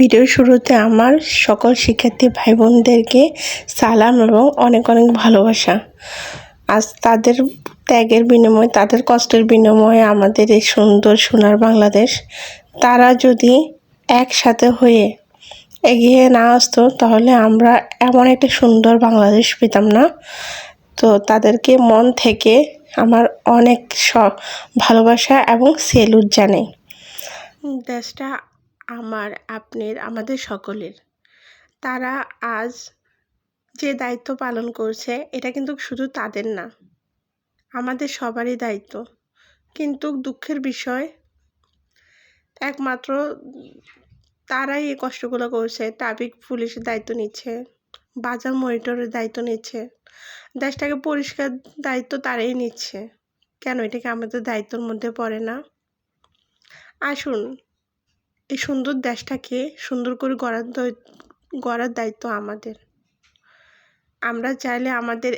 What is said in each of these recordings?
ভিডিওর শুরুতে আমার সকল শিক্ষার্থী ভাই বোনদেরকে সালাম এবং অনেক অনেক ভালোবাসা। আজ তাদের ত্যাগের বিনিময়ে, তাদের কষ্টের বিনিময়ে আমাদের এই সুন্দর সোনার বাংলাদেশ, তারা যদি একসাথে হয়ে এগিয়ে না আসতো, তাহলে আমরা এমন একটা সুন্দর বাংলাদেশ পেতাম না। তো তাদেরকে মন থেকে আমার অনেক ভালোবাসা এবং সেলুট জানাই। দেশটা আমার, আপনার, আমাদের সকলের। তারা আজ যে দায়িত্ব পালন করছে, এটা কিন্তু শুধু তাদের না, আমাদের সবারই দায়িত্ব। কিন্তু দুঃখের বিষয়, একমাত্র তারাই এই কষ্টগুলো করছে ট্রাফিক পুলিশের দায়িত্ব নিচ্ছে, বাজার মনিটরের দায়িত্ব নিচ্ছে, দেশটাকে পরিষ্কার দায়িত্ব তারাই নিচ্ছে। কেন? এটাকে আমাদের দায়িত্বর মধ্যে পড়ে না? আসুন এই সুন্দর দেশটাকে সুন্দর করে গড়ার গড়ার দায়িত্ব আমাদের। আমরা চাইলে আমাদের,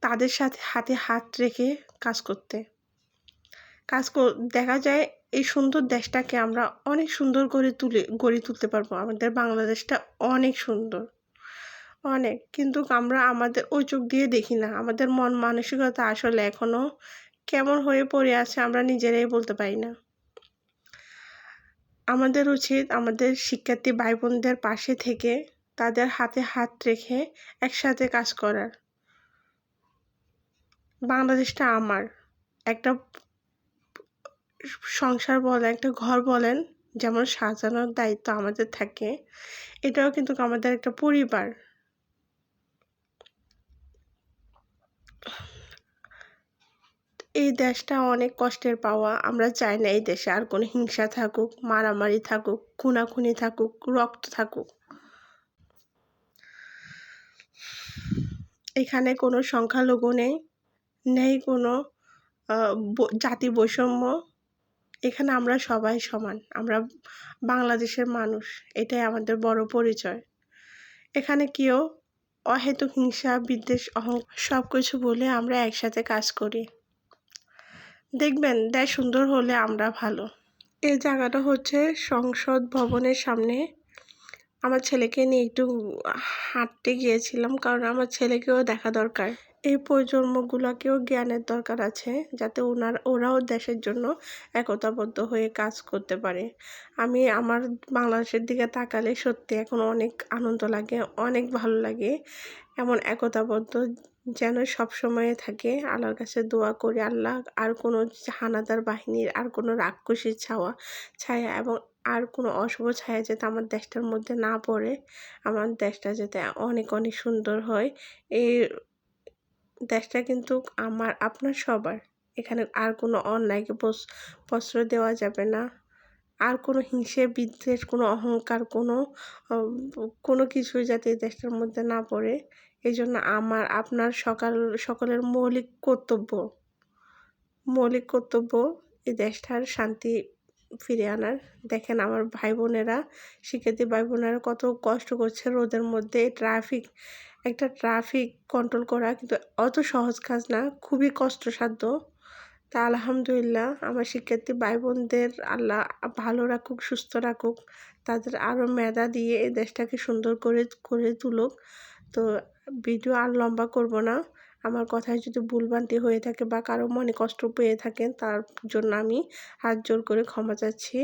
তাদের সাথে হাতে হাত রেখে কাজ করতে। কাজ দেখা যায় এই সুন্দর দেশটাকে আমরা অনেক সুন্দর করে তুলে, গড়ে তুলতে পারব। আমাদের বাংলাদেশটা অনেক সুন্দর। অনেক। কিন্তু আমরা আমাদের ওই চোখ দিয়ে দেখি না। আমাদের মন মানসিকতা আসলে এখনও কেমন হয়ে পড়ে আছে আমরা নিজেরাই বলতে পারি না। আমাদের উচিত আমাদের শিক্ষার্থী ভাই বোনদের পাশে থেকে তাদের হাতে হাত রেখে একসাথে কাজ করার। বাংলাদেশটা আমার। একটা সংসার বলেন, একটা ঘর বলেন, যেমন সাজানোর দায়িত্ব আমাদের থাকে, এটাও কিন্তু আমাদের একটা পরিবার। এই দেশটা অনেক কষ্টের পাওয়া। আমরা চাই না এই দেশে আর কোনো হিংসা থাকুক, মারামারি থাকুক, খুনাখুনি থাকুক, রক্ত থাকুক। এখানে কোনো সংখ্যালঘু নেই নেই কোনো জাতি বৈষম্য। এখানে আমরা সবাই সমান, আমরা বাংলাদেশের মানুষ, এটাই আমাদের বড় পরিচয়। এখানে কেউ অহেতুক হিংসা, বিদ্বেষ অহং সব কিছু বলে আমরা একসাথে কাজ করি। দেখবেন দেয় সুন্দর হলে আমরা ভালো। এই জায়গাটা হচ্ছে সংসদ ভবনের সামনে। আমার ছেলেকে নিয়ে একটু হাঁটতে গিয়েছিলাম, কারণ আমার ছেলেকেও দেখা দরকার। এই প্রজন্মগুলোকেও জ্ঞানের দরকার আছে যাতে ওনার ওরাও দেশের জন্য একতাবদ্ধ হয়ে কাজ করতে পারে। আমি আমার বাংলাদেশের দিকে তাকালে সত্যি এখন অনেক আনন্দ লাগে, অনেক ভালো লাগে। এমন একতাবদ্ধ যেন সব সবসময়ে থাকে। আল্লাহর কাছে দোয়া করি, আল্লাহ আর কোনো হানাদার বাহিনীর আর কোনো রাক্ষসীর ছাওয়া ছায়া এবং আর কোনো অশুভ ছায়া যাতে আমার দেশটার মধ্যে না পড়ে, আমার দেশটা যাতে অনেক অনেক সুন্দর হয়। এই দেশটা কিন্তু আমার, আপনার সবার। এখানে আর কোনো অন্যায়কে প্রশ্রয় দেওয়া যাবে না। আর কোনো হিংসে, বিদ্বেষ, কোনো অহংকার, কোনো কোনো কিছুই যাতে এই দেশটার মধ্যে না পড়ে। এই জন্য আমার, আপনার সকাল, সকলের মৌলিক কর্তব্য মৌলিক কর্তব্য এই দেশটার শান্তি ফিরে আনার। দেখেন আমার ভাই বোনেরা, শিক্ষার্থী ভাই বোনেরা কত কষ্ট করছে রোদের মধ্যে ট্রাফিক একটা ট্রাফিক কন্ট্রোল করা কিন্তু অত সহজ কাজ না, খুবই কষ্টসাধ্য। তা আলহামদুলিল্লাহ, আমার শিক্ষার্থী ভাই বোনদের আল্লাহ ভালো রাখুক, সুস্থ রাখুক, তাদের আরও মেধা দিয়ে এই দেশটাকে সুন্দর করে করে তুলুক। তো ভিডিও আর লম্বা করব না, আমার কথায় যদি ভুলভ্রান্তি হয়ে থাকে বা কারও মনে কষ্ট পেয়ে থাকেন, তার জন্য আমি হাত জোর করে ক্ষমা চাচ্ছি।